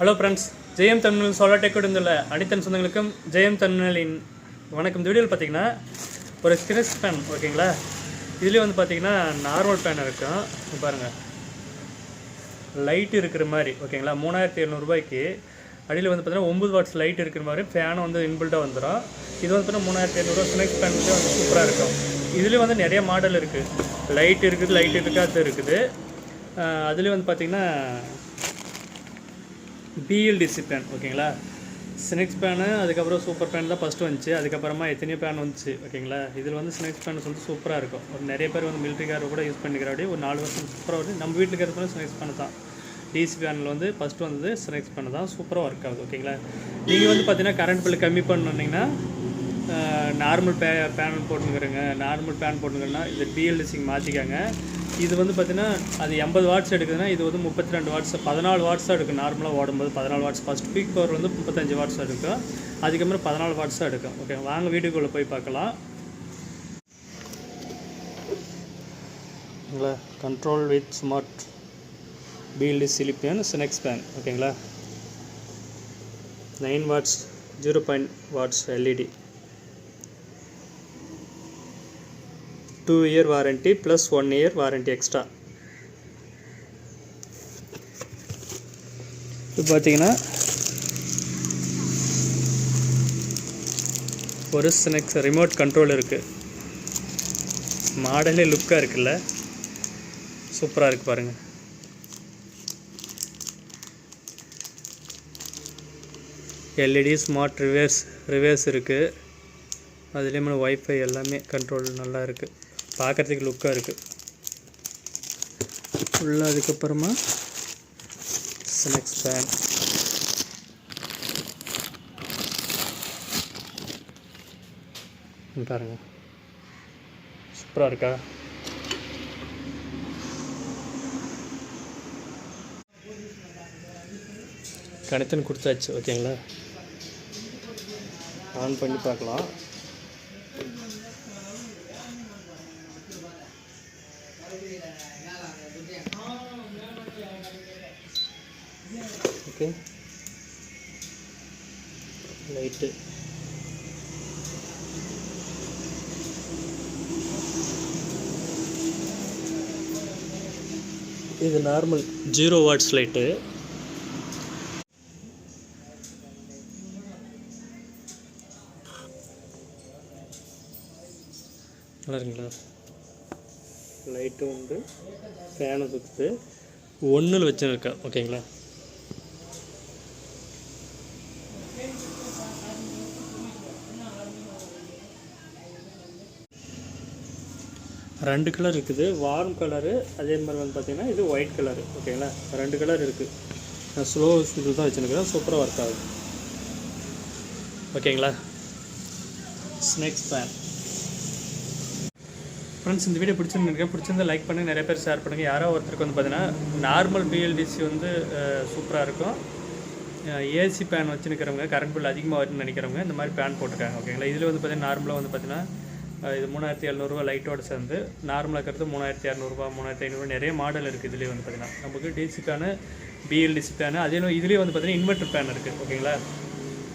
Hello friends Jayam Tamil solar tech உள்ள அனைத்தன் சொந்தங்களுக்கும் ஜெயம் தமிழின் வணக்கம். இந்த வீடியோவில் பார்த்தீங்கன்னா ஒரு ஸ்கிரஸ் ஃபேன் ஓகேங்களா இதுலேயே வந்து பார்த்தீங்கன்னா நார்மல் ஃபேன் இருக்கும். பாருங்கள் பாருங்க. லைட் இருக்கிற மாதிரி ஓகேங்களா மூணாயிரத்தி எழுநூறுபாய்க்கு அடியில் வந்து பார்த்தீங்கன்னா ஒம்பது வாட்ஸ் லைட் இருக்கிற மாதிரி ஃபேனும் வந்து இன்பில்ட்டாக வந்துடும் இது வந்து பார்த்தீங்கன்னா மூணாயிரத்தி எழுநூறுவா ஸ்னெக்ஸ் ஃபேன் வந்து சூப்பராக இருக்கும். இதுலேயும் வந்து நிறைய மாடல் இருக்குது லைட் இருக்குது லைட் இருக்காது இருக்குது. அதுலேயும் வந்து பார்த்தீங்கன்னா பிஎல்டிசி பேன் ஓகேங்களா ஸ்னெக்ஸ் பேனு அதுக்கப்புறம் சூப்பர் பேன் தான் ஃபஸ்ட்டு வந்துச்சு. அதுக்கப்புறமா எத்தனையோ பேன் வந்துச்சு ஓகேங்களா இதில் வந்து ஸ்னெக்ஸ் பேன் வந்து சூப்பராக இருக்கும். ஒரு நிறைய பேர் வந்து மிலிட்ரிக்கார கூட யூஸ் பண்ணிக்கிற அப்படியே ஒரு நாலு வருஷம் சூப்பராக வருது. நம்ம வீட்டில் இருக்கிறது ஸ்னெக்ஸ் பேன் தான். டிசி பேனில் வந்து ஃபஸ்ட்டு வந்தது ஸ்னெக்ஸ் பேன் தான். சூப்பராக ஒர்க் ஆகுது ஓகேங்களா நீங்கள் வந்து பார்த்தீங்கன்னா கரண்ட் பில் கம்மி பண்ணிங்கன்னா நார்மல் பே பேன் போட்டுக்கிறேங்க நார்மல் பேன் போட்டுங்கன்னா இந்த பிஎல்டிசிக்கு மாற்றிக்காங்க இது வந்து பார்த்தீங்கன்னா அது எண்பது வாட்ஸ் எடுக்குதுன்னா இது வந்து முப்பத்தி ரெண்டு வாட்ஸ் பதினாலு வாட்ஸாக எடுக்கும். நார்மலாக ஓடும்போது பதினாலு வாட்ஸ் ஃபஸ்ட் பீக் பவர் வந்து முப்பத்தஞ்சு வாட்ஸ் எடுக்கும். அதுக்கப்புறம் பதினாலு வாட்ஸாக எடுக்கும். ஓகே வாங்க வீட்டுக்குள்ளே போய் பார்க்கலாம். ஓகேங்களா? கண்ட்ரோல் வித் ஸ்மார்ட் பீல்டு சிலிப்பியன் ஸ்னெக்ஸ் பேன் ஓகேங்களா? Nine watts zero point watts LED two year warranty plus one year warranty extra இப்போ பார்த்தீங்கன்னா ஒரு ஸ்னெக்ஸ் ரிமோட் கண்ட்ரோல் இருக்குது மாடலே லுக்காக இருக்குல்ல? சூப்பராக இருக்குது பாருங்கள் எல்இடி ஸ்மார்ட் ரிவேர்ஸ் ரிவேர்ஸ் இருக்குது அதுலேயுமே ஒய்ஃபை எல்லாமே கண்ட்ரோல் நல்லா இருக்குது பார்க்குறதுக்கு லுக்காக இருக்குது ஃபுல்லாக அதுக்கப்புறமா ஸ்னெக்ஸ் ஃபேன் பாருங்க. சூப்பராக இருக்கா? கனெக்ஷன் கொடுத்தாச்சு ஓகேங்களா? ஆன் பண்ணி பார்க்கலாம். ஓகே லைட்டு இது நார்மல் ஜீரோ வாட்ஸ் லைட்டு நல்லா இருக்குங்களா லைட்டு உண்டு ஃபேனு சுற்றுது ஒன்றில் வச்சுருக்கேன். ஓகேங்களா ரெண்டு கலர் இருக்குது. வார்ம் கலரு அதே மாதிரி வந்து பார்த்திங்கன்னா இது ஒயிட் கலரு ஓகேங்களா ரெண்டு கலர் இருக்குது நான் ஸ்லோ ஸ்பீடில் தான் வச்சுருக்கிறேன் சூப்பராக ஒர்க் ஆகுது. ஓகேங்களா ஸ்நேக்ஸ் பேன் ஃப்ரெண்ட்ஸ் இந்த வீடியோ பிடிச்சிருந்துருக்கேன் பிடிச்சிருந்தா லைக் பண்ணுங்கள் நிறைய பேர் ஷேர் பண்ணுங்கள் யாரோ ஒருத்தருக்கு வந்து பார்த்தீங்கன்னா நார்மல் பிஎல்டிசி வந்து சூப்பராக இருக்கும். ஏசி பேன் வச்சுருக்கிறவங்க கரண்ட் பில் அதிகமாக வரும்னு நினைக்கிறவங்க இந்த மாதிரி பேன் போட்டிருக்காங்க. ஓகேங்களா இதில் வந்து பார்த்தீங்கன்னா நார்மலாக வந்து பார்த்தீங்கன்னா இது மூணாயிரத்தி எழுநூறுவா லைட்டோட சேர்ந்து நார்மலாக இருக்கிறது மூணாயிரத்தி இரநூறுபா மூணாயிரத்தி ஐநூறுவா நிறைய மாடல் இருக்குது இதுலேயே வந்து பார்த்தீங்கன்னா நமக்கு டிசிக்கான பிஎல்டிசி பேனு அதே இதுலேயே வந்து பார்த்தீங்கன்னா இன்வெர்டர் பேன் இருக்குது ஓகேங்களா?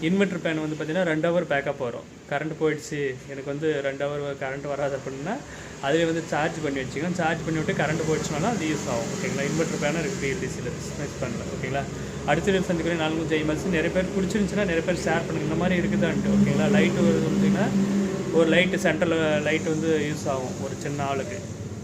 இன்வெர்டர் பேன் வந்து பார்த்தீங்கன்னா ரெண்டு ஹவர் பேக்கப் வரும். கரண்ட் போயிடுச்சு எனக்கு வந்து ரெண்டு ஹவர் கரண்ட் வராது அப்படின்னா அதிலே வந்து சார்ஜ் பண்ணி வச்சுக்கோங்க. சார்ஜ் பண்ணி விட்டு கரண்ட் போயிடுச்சுனாலும் அது யூஸ் ஆகும் ஓகேங்களா? இன்வெர்டர் பேனும் இருக்குது பிஎல்டிசியில் மிஸ் பண்ணல ஓகேங்களா? அடுத்த நிமிஷம் சந்திக்கிறேன். நாலு ஜெய் மல்ஸ் நிறைய பேர் பிடிச்சிருந்துச்சுன்னா நிறைய பேர் ஷேர் பண்ணுங்க. இந்த மாதிரி இருக்குதான்ட்டு ஓகேங்களா? லைட்டு வருது பார்த்தீங்கன்னா ஒரு லைட்டு சென்டரில் லைட் வந்து யூஸ் ஆகும் ஒரு சின்ன ஆளுக்கு.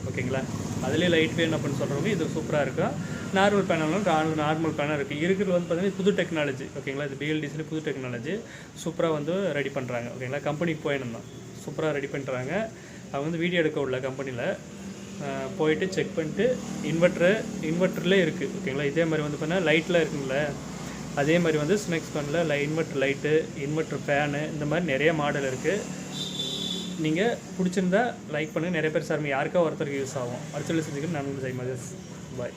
ஓகேங்களா அதுலேயே லைட் வேணும் அப்படின்னு சொல்கிறவங்க இது சூப்பராக இருக்கும் நார்மல் பேனலும் நார்மல் பேனல் இருக்குது இருக்கிறது வந்து பார்த்தீங்கன்னா புது டெக்னாலஜி ஓகேங்களா இது பிஎல்டிசியில் புது டெக்னாலஜி சூப்பராக வந்து ரெடி பண்ணுறாங்க ஓகேங்களா கம்பெனிக்கு போயிருந்தோம் சூப்பராக ரெடி பண்ணுறாங்க அவங்க வந்து வீடியோ எடுக்க விடல கம்பெனியில் போயிட்டு செக் பண்ணிட்டு இன்வெர்ட்ரு இன்வெர்ட்டர்லேயே இருக்குது ஓகேங்களா இதே மாதிரி வந்து பார்த்தீங்கன்னா லைட்டில் இருக்குங்கள அதே மாதிரி வந்து ஸ்னெக்ஸ் பேனில் லை இன்வெர்ட்ரு லைட்டு இன்வெர்ட்ரு ஃபேனு இந்த மாதிரி நிறைய மாடல் இருக்குது நீங்கள் பிடிச்சிருந்தா லைக் பண்ணுங்கள் நிறைய பேர் சார் யாருக்கா ஒருத்தருக்கு யூஸ் ஆகும். அடுத்த செஞ்சுக்கிட்டு நான் ஜெய் மதஸ் பாய்